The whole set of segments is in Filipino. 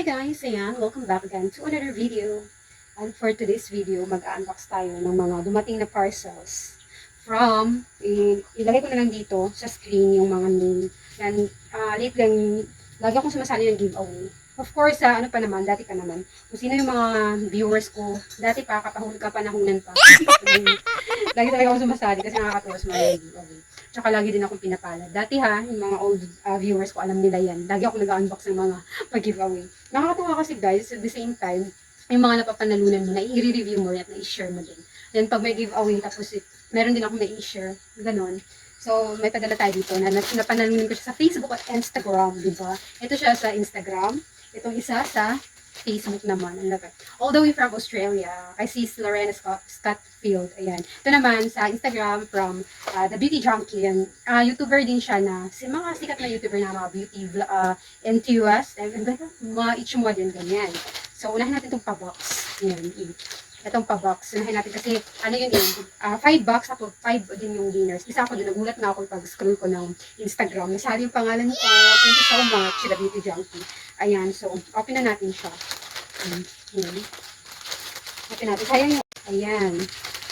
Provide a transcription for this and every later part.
Hi guys! Ayan, welcome back again to another video. And for today's video, mag-unbox tayo ng mga dumating na parcels from, i- ilagay ko na lang dito sa screen yung mga name. Yan, uh, late lang, lagi akong sumasali ng giveaway. Of course, sa ano pa naman, dati pa naman, kung sino yung mga viewers ko, dati pa, kapahuli ka panahonan pa. lagi talaga akong sumasali kasi nakakatuwa sa mga giveaway. Tsaka lagi din akong pinapala. Dati ha, yung mga old uh, viewers ko, alam nila yan. Lagi ako nag-unbox ng mga pag-giveaway. Nakakatuwa kasi guys, at the same time, yung mga napapanalunan mo, na i-review mo at na-share mo din. Then pag may giveaway, tapos eh, meron din ako may i-share. Ganon. So, may padala tayo dito na nap- napanalunan ko siya sa Facebook at Instagram, di ba? Ito siya sa Instagram. Itong isa sa Facebook naman. Ang laki. All the way from Australia. Kay sis Lorena Scott, Scottfield. Ayan. Ito naman sa Instagram from uh, The Beauty Junkie. Yan. Uh, YouTuber din siya na, si mga sikat na YouTuber na mga beauty uh, enthusiast. And, and, mga ichmo din ganyan. So, unahin natin itong pa-box. Yan. Itong pa-box. Unahin natin kasi, ano yun yun, uh, five box, ako, five din yung winners. Isa ako din, nagulat na ako pag-scroll ko ng Instagram. Nasali yung pangalan ko. Thank you so much, The Beauty Junkie. Ayan, so, open na natin siya. Ayan. Ayan. Open natin. Sayang yung, ayan.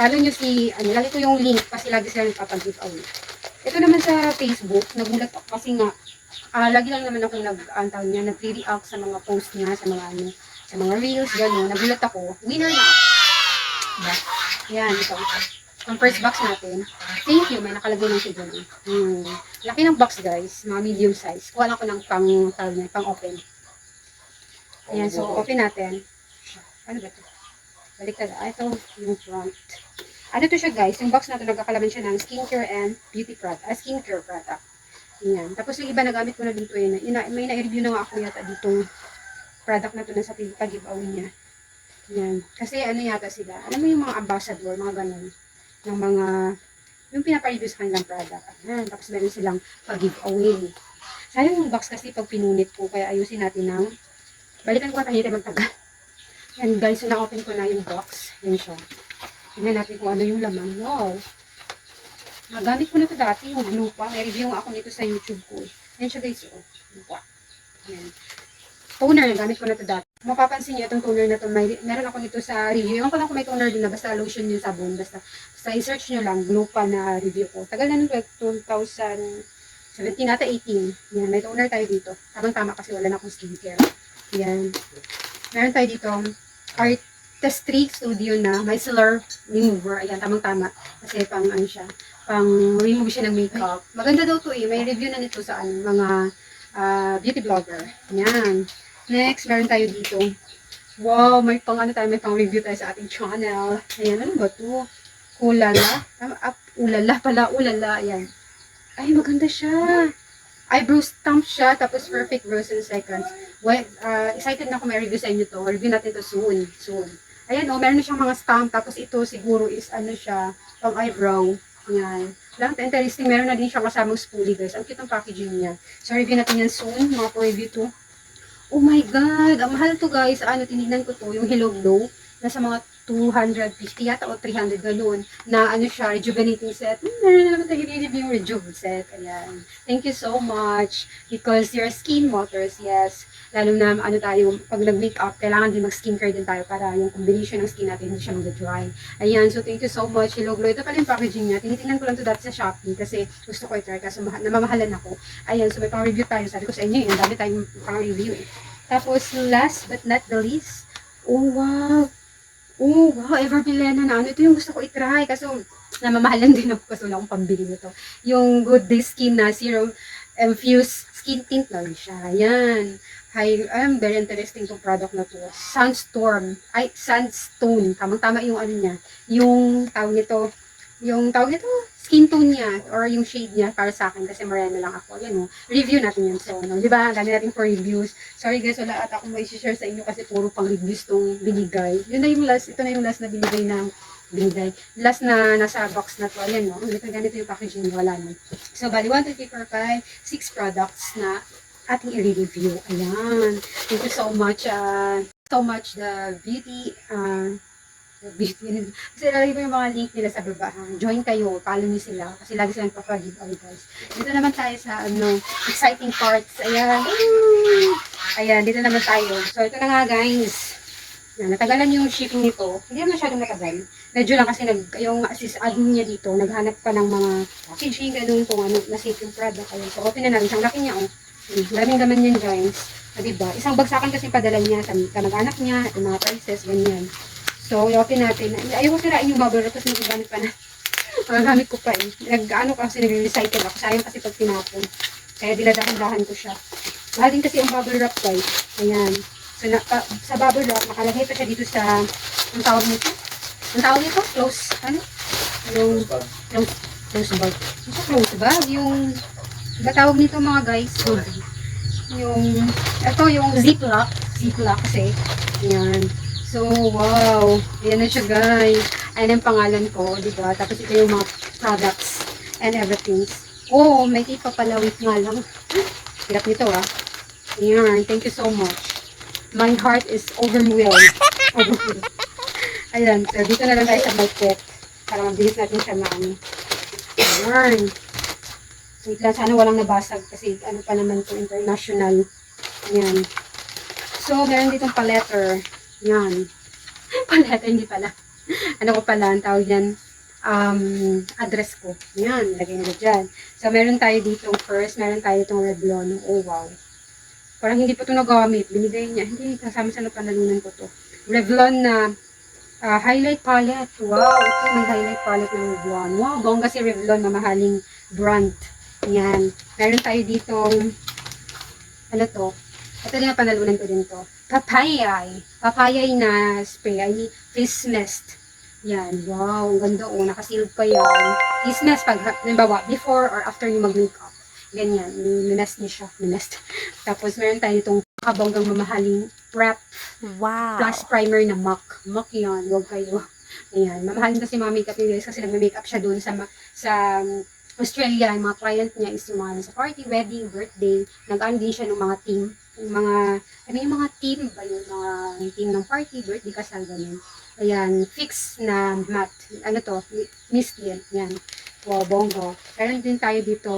Follow nyo si, ano, lagi ko yung link kasi lagi sila nagpapag-giveaway. Ito naman sa Facebook, nagulat ako kasi nga, ah lagi lang naman ako nag, ang tawag niya, nagre-react sa mga post niya, sa mga ano, sa mga reels, gano'n. Nagulat ako, winner na ako. Diba? Yan, ito. Ang first box natin. Thank you, may nakalagay lang siya dyan. Hmm. Laki ng box guys, mga medium size. Kuha lang ko ng pang, tawag pang open. Ayan, so open natin. Ano ba ito? Baliktad. Ah, ito yung front. Ano to siya guys? Yung box na to nagkakalaman siya ng skincare and beauty product. Ah, skincare product. Yan. Tapos yung iba nagamit ko na dito yun. na- may na-review na nga ako yata ditong product na to na sa pag-giveaway niya. Yan. Kasi ano yata sila. Alam mo yung mga ambassador, mga ganun. Ng mga, yung pinapa-review sa kanilang product. Ayan. Tapos meron silang pag-giveaway. Sayang yung box kasi pag pinunit ko. Kaya ayusin natin ng, balikan ko at tayo magtagal. Yan guys, so na-open ko na yung box. Yan siya. Tingnan natin kung ano yung laman. Wow! Nagamit ko na ito dati, yung glue pa. May review ako nito sa YouTube ko. Yan siya guys, oh. Yan. Toner, nagamit ko na ito dati. Mapapansin niyo itong toner na ito, may, meron ako nito sa review. Ewan ko lang kung may toner din na, basta lotion yung sabon. Basta, basta i-search nyo lang, pa na review ko. Tagal na nung 2017 ata 18. Yan, may toner tayo dito. Tamang-tama kasi wala na akong skincare. Yan. Meron tayo dito, Artistry Studio na micellar remover. Ayan, tamang-tama. Kasi pang ano siya, pang remove siya ng makeup. Maganda daw to eh. May review na nito sa ano, mga ah, beauty blogger. Ayan. Next, meron tayo dito. Wow, may pang ano tayo, may pang review tayo sa ating channel. Ayan, ano ba to? Ulala. Ah, ah, ulala pala, ulala. Ayan. Ay, maganda siya. Eyebrow stamp siya, tapos perfect brows in seconds. Well, uh, excited na ako may review sa inyo to. Review natin to soon. Soon. Ayan, oh, meron na siyang mga stamp. Tapos ito siguro is ano siya, pang eyebrow. Yan. Lang, interesting. Meron na din siya kasamang spoolie, guys. Ang cute ng packaging niya. So, review natin yan soon. Mga po-review to. Oh my God! Ang mahal to, guys. Ano, tinignan ko to. Yung Hello Glow. Nasa mga 250 yata o 300 ganun. Na ano siya, rejuvenating set. Hmm, meron na naman tayo i-review rejuve set. Ayan. Thank you so much. Because your skin matters, yes. Lalo na ano tayo, pag nag-makeup, kailangan din mag-skincare din tayo para yung combination ng skin natin hindi siya mag-dry. Ayan, so thank you so much. Hello Glow. Ito pala yung packaging niya. Tinitingnan ko lang to dati sa Shopee kasi gusto ko i-try kasi maha- namamahalan ako. Ayan, so may pang-review tayo. Sabi ko sa inyo, yung dami tayong pang-review eh. Tapos last but not the least, oh wow, Oh, wow, ever na. Ano ito yung gusto ko i-try. Kasi namamahalan din ako kasi wala akong pambili nito. Yung Good Day Skin na Serum Infused Skin Tint lang siya. Ayan. Hi, I'm very interesting tong product na to. Sunstorm. Ay, Sandstone. Tamang-tama yung ano niya. Yung tawag nito, yung tawag nito, skin tone niya or yung shade niya para sa akin kasi moreno lang ako. Yan o. Review natin yun. So, no, di ba? Ang dami natin for reviews. Sorry guys, wala at ako may share sa inyo kasi puro pang reviews tong binigay. Yun na yung last, ito na yung last na binigay ng binigay. Last na nasa box na to. Ayan no. Ganito, ganito yung packaging. Wala na. So, bali 1, 2, 3, 4, 5, 6 products na ating i-review. Ayan. Thank you so much. Uh, so much the beauty uh. Kasi lalagay ko yung mga link nila sa baba. Join kayo, follow niyo sila. Kasi lagi silang papag-giveaway guys. Dito naman tayo sa ano, exciting parts. Ayan. Ayan, dito naman tayo. So, ito na nga guys. Yan, natagalan yung shipping nito. Hindi naman masyadong matagal. Medyo lang kasi nag, yung assist admin niya dito, naghanap pa ng mga packaging, ganun kung ano, na-safe yung product. Ayun. So, open na namin. Ang laki niya, oh. Daming laman yan, guys. Ah, diba? Isang bagsakan kasi padala niya sa kamag-anak niya, yung mga prices, ganyan. So, i-open natin. Ayaw ko sirain yung bubble wrap, tapos nagagamit pa na. Magagamit ko pa eh. Nag-ano kasi nag-recycle ako. Sayang kasi pag tinapon. Kaya dinadahan-dahan ko siya. Mahal din kasi yung bubble wrap guys. Ayan. So, na, pa- sa bubble wrap, nakalagay pa siya dito sa, ang tawag nito? Ang tawag nito? Close, ano? Yung, yung close bag. Yung sa close bag, yung, ba tawag nito mga guys? Yung, ito yung ziplock. Ziplock kasi. Ayan. So, wow. Ayan na siya, guys. Ayan ang pangalan ko, di ba? Tapos ito yung mga products and everything. Oh, may tape pa pala. Wait nga lang. Hirap nito, ah. Ayan. Thank you so much. My heart is overwhelmed. Ayan. So, dito na lang tayo sa market. Para mabilis natin siya maano. Ayan. Wait lang, sana walang nabasag kasi ano pa naman to international. Ayan. So, meron ditong paletter. Yan. paletter, hindi pala. ano ko pala, ang tawag yan, um, address ko. Yan, lagay nyo dyan. So, meron tayo dito first, meron tayo itong Revlon. Oh, wow. Parang hindi pa ito nagamit. Binigay niya. Hindi, kasama sa napanalunan ko to. Revlon na ah, highlight palette. Wow, ito may highlight palette ng Revlon. Wow, bongga si Revlon, mamahaling brand. Yan. Meron tayo dito, ano to? Ito ang panalunan ko din to. Papayay. Papayay na spray. Ay, face mist. Yan. Wow. Ang ganda oh. Nakasealed pa yan. Face mist. Pag, halimbawa, before or after yung mag-makeup. Ganyan. Minest niya siya. Minest. Tapos meron tayo itong kabonggang mamahaling prep Wow. plus primer na MAC. MAC yan. Huwag kayo. Ayan. Mamahalin kasi mga makeup ni guys kasi nagme-makeup siya doon sa, sa um, Australia. Yung mga client niya is yung mga sa party, wedding, birthday. Nag-ano din siya ng mga team. Yung mga, ano yung mga team ba yun? Mga team ng party, birthday, kasal, ganun. Ayan. Fix na matte. Ano to? Mist yan. Yan. Wow, bongo. Meron din tayo dito,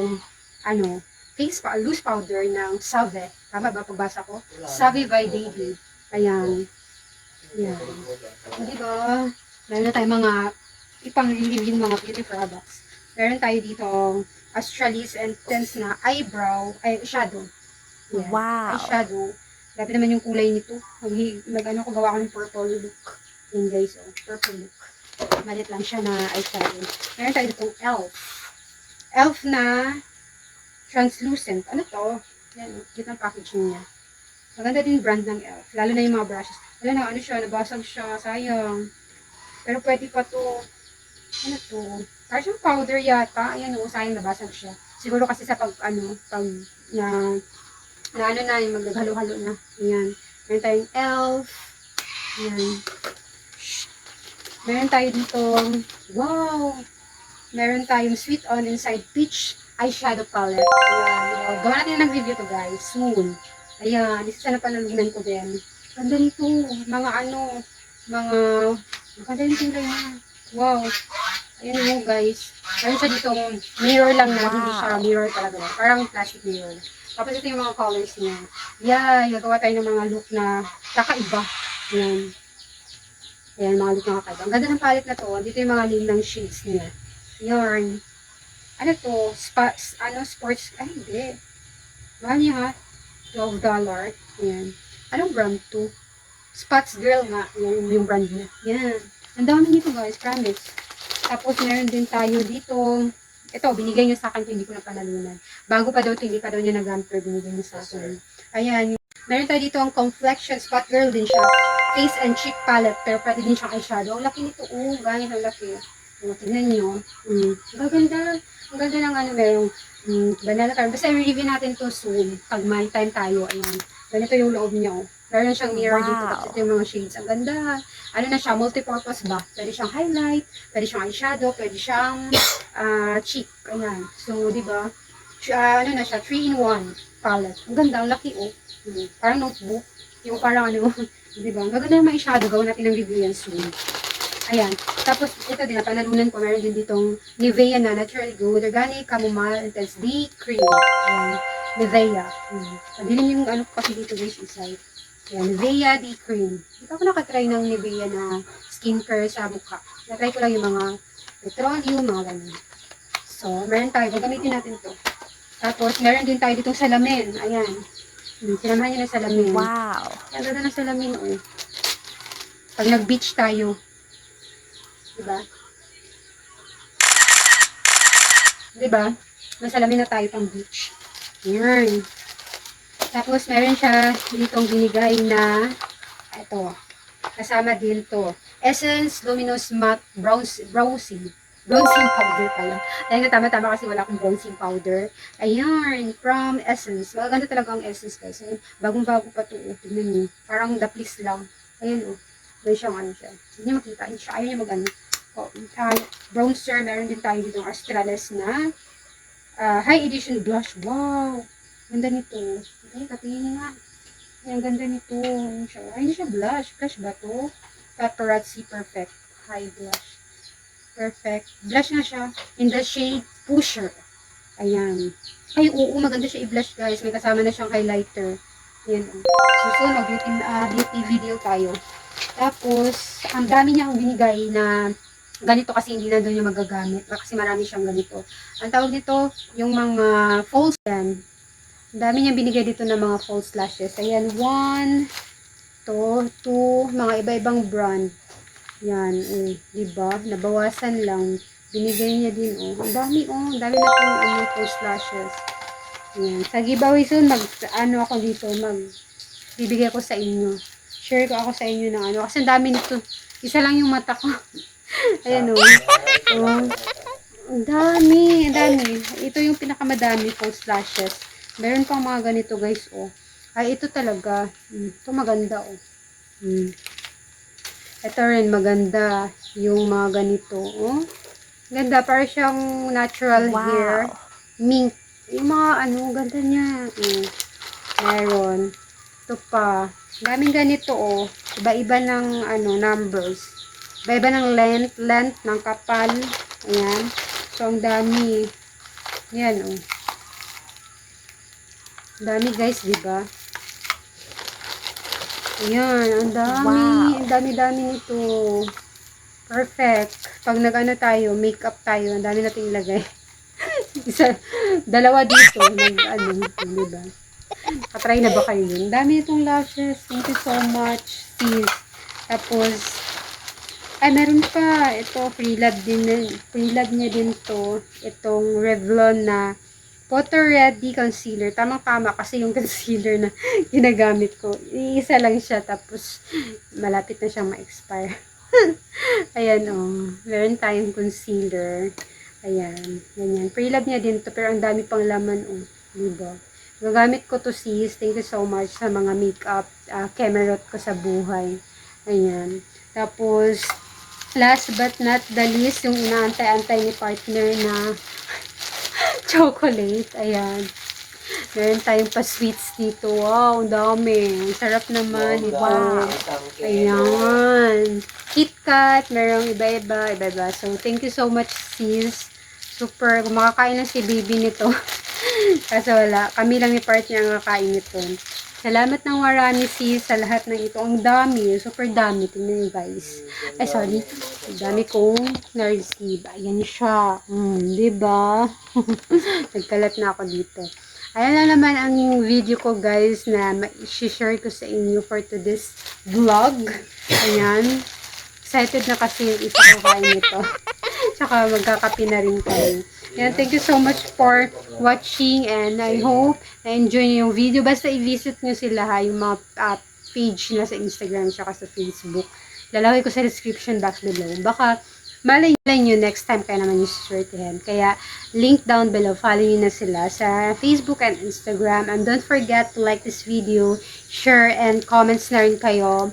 ano, face pa, loose powder ng Save. Tama ba pagbasa ko? Save by Davy. Ayan. Yan. Di ba? Meron na tayo mga ipang-review mga beauty products. Meron tayo dito Australis and Tense na eyebrow, ay shadow. Yan. Wow. Eyeshadow. Grabe naman yung kulay nito. Mag, mag ano ko gawa ko ng purple look. Yan guys, oh, purple look. Malit lang siya na eyeshadow. Meron tayo ditong elf. Elf na translucent. Ano to? Yan, oh, cute ang packaging niya. Maganda din brand ng elf. Lalo na yung mga brushes. Wala na, ano siya, nabasag siya. Sayang. Pero pwede pa to. Ano to? Parang siyang powder yata. Ayan o, sayang nabasag siya. Siguro kasi sa pag, ano, pag, na, na ano na, yung maghalo-halo na. Ayan. Meron tayong elf. Ayan. Meron tayo dito, wow! Meron tayong sweet on inside peach eyeshadow palette. Ayan. Gawa natin ng review to guys. Soon. Ayan. Isa sa napanalunan ko din. Ganda nito. Mga ano, mga, maganda yung kulay niya. Wow. Ayan mo guys. Meron siya dito mirror lang na, hindi siya mirror talaga. Parang plastic mirror. Tapos ito yung mga colors niya. Yeah, gagawa tayo ng mga look na kakaiba. Ayan. Ayan, mga look na kakaiba. Ang ganda ng palette na to. Dito yung mga lilang shades niya. Yarn. Ano to? Spa, ano, sports, ay hindi. Mahal niya ha? $12. Ayan. Anong brand to? Spots Girl nga. Yan yung brand niya. Yan. Ang dami dito guys, promise. Tapos meron din tayo dito. Ito, binigay niyo sa akin, hindi ko na panalunan. Bago pa daw ito, hindi pa daw niya nagamit, pero binigay niyo sa akin. Ayan. Meron tayo dito ang Complexion Spot Girl din siya. Face and cheek palette, pero pwede din siyang eyeshadow. Ang laki nito, oh, ganyan ang laki. Oh, tignan niyo. Mm. Ang ganda. Ang ganda ng ano, merong mm, banana card. Basta i-review natin to soon. Pag may time tayo, ayan. Ganito yung loob niya, oh. Meron siyang mirror dito, Wow. tapos ito yung mga shades. Ang ganda. Ano na siya, multi-purpose ba? Pwede siyang highlight, pwede siyang eyeshadow, pwede siyang ah, cheek. Ayan. So, di ba? Siya, ano na siya, 3-in-1 palette. Ang ganda, ang laki, oh. Hmm. Parang notebook. Yung parang ano, di ba? Ang gaganda yung mga eyeshadow. Gawin natin ng review yan soon. Ayan. Tapos, ito din, napanalunan ko, meron din ditong Nivea na Naturally Good, Organic Chamomile Intense D Cream. Ayan. Nivea. Hmm. Padilim yung ano kasi dito guys, inside. Ayan, Nivea D Cream. Hindi ako nakatry ng Nivea na skincare sa mukha. Natry ko lang yung mga petroleum, mga ganun. So, meron tayo. Gagamitin natin to. Tapos, meron din tayo ditong salamin. Ayan. Hmm, sinamahan niyo ng salamin. Wow. Ang ganda ng salamin, oh. Pag nag-beach tayo. Diba? Diba? May salamin na tayo pang beach. Yan. Tapos, meron siya ditong binigay na ito. Kasama din to. Essence Luminous Matte Bronze, Bronzing. Bronzing powder pala. Ayun, tama-tama kasi wala akong bronzing powder. Ayan, from Essence. Maganda talaga ang Essence guys. Bagong-bago pa to. Oh. Tignan niyo. Parang the please lang. Ayun oh. May siyang ano siya. Hindi makita. Ayun siya. Ayaw niya mag-ano. Oh, uh, bronzer. Meron din tayo dito Australis na ah, high edition blush. Wow! Ganda nito. Okay, katingin nga. Ay, ang ganda nito. Ayun siya. Ay, hindi siya blush. Blush ba to? Paparazzi Perfect. High blush. Perfect. Blush na siya. In the shade Pusher. Ayan. Ay, oo, maganda siya i-blush, guys. May kasama na siyang highlighter. Ayan. oh. Ah, beauty video tayo. Tapos, ang dami niya akong binigay na ganito kasi hindi na doon yung magagamit. Kasi marami siyang ganito. Ang tawag dito, yung mga false yan. Dami niya binigay dito ng mga false lashes. Ayan, one, to, two, mga iba-ibang brand. Yan, eh, di ba? Nabawasan lang. Binigay niya din, oh. Ang dami, oh. Ang dami na itong, ano, false lashes. Yan. Sa giveaway soon, mag, ano ako dito, mag, bibigay ko sa inyo. Share ko ako sa inyo ng ano. Kasi ang dami nito. Isa lang yung mata ko. Ayan, oh. oh. Ang dami, ang dami. Ito yung pinakamadami false lashes. Meron pang mga ganito, guys, oh. Ay, ito talaga. Mm, ito maganda, oh. Mm. Ito rin, maganda. Yung mga ganito, oh. Ganda, para siyang natural Wow. hair. Mink. Yung mga ano, ganda niya. Mm. Meron. Ito pa. Daming ganito, oh. Iba-iba ng, ano, numbers. Iba-iba ng length, length, ng kapal. Ayan. So, ang dami. Yan, oh. Dami, guys, di ba? Ayan, ang dami. Wow. Ang dami-dami nito. Perfect. Pag nag-ano tayo, makeup tayo, ang dami natin ilagay. Isa, dalawa dito, nag, ano, di ba? Katry na ba kayo yun? Ang dami itong lashes. Thank you so much, sis. Tapos, ay, meron pa. Ito, free lab din. Free lab niya din to. Itong Revlon na Photo Ready Concealer. Tamang-tama kasi yung concealer na ginagamit ko. Iisa lang siya. Tapos, malapit na siyang ma-expire. Ayan, oh. Meron tayong concealer. Ayan. Ganyan. Lab niya din to. Pero ang dami pang laman, oh. Diba? Gagamit ko to sis. Thank you so much sa mga makeup uh, camerot ko sa buhay. Ayan. Tapos, last but not the least, yung inaantay-antay ni partner na chocolate. Ayan. Meron tayong pa-sweets dito. Wow, ang dami. Ang sarap naman ito. Ayan. KitKat, merong iba-iba, iba-iba. So, thank you so much, sis. Super, kumakain na si baby nito. Kasi wala, kami lang ni partner ang kakain nito. Salamat ng marami, sis, sa lahat ng ito. Ang dami, super dami. Tingnan niyo, guys. Ay, sorry. Ang dami kong na-receive. Ayan siya. Mm, di ba? Nagkalat na ako dito. Ayan na naman ang video ko guys na ma-share ko sa inyo for today's vlog. Ayan. Excited na kasi yung isa ko kain nito. Tsaka magkakapi na rin kami. Ayan, thank you so much for watching and I hope na-enjoy niyo yung video. Basta i-visit nyo sila ha, yung mga ah, page na sa Instagram tsaka sa Facebook. Lalagay ko sa description box below. Baka malay nyo next time kaya naman yung swertihan. Kaya link down below. Follow nyo na sila sa Facebook and Instagram. And don't forget to like this video, share, and comments na rin kayo.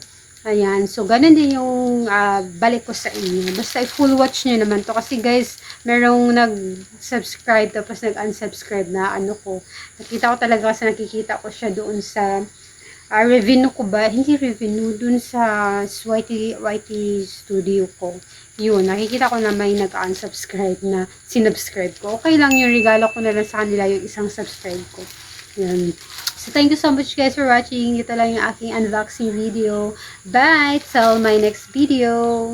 Ayan. So, ganun din yung ah, balik ko sa inyo. Basta i-full watch nyo naman to. Kasi guys, merong nag-subscribe tapos nag-unsubscribe na ano ko. Nakita ko talaga kasi nakikita ko siya doon sa ah, revenue ko ba? Hindi revenue, dun sa YT, YT studio ko. Yun, nakikita ko na may nag-unsubscribe na sinubscribe ko. Okay lang yung regalo ko na lang sa kanila yung isang subscribe ko. Yun. So, thank you so much guys for watching. Ito lang yung aking unboxing video. Bye! Till my next video!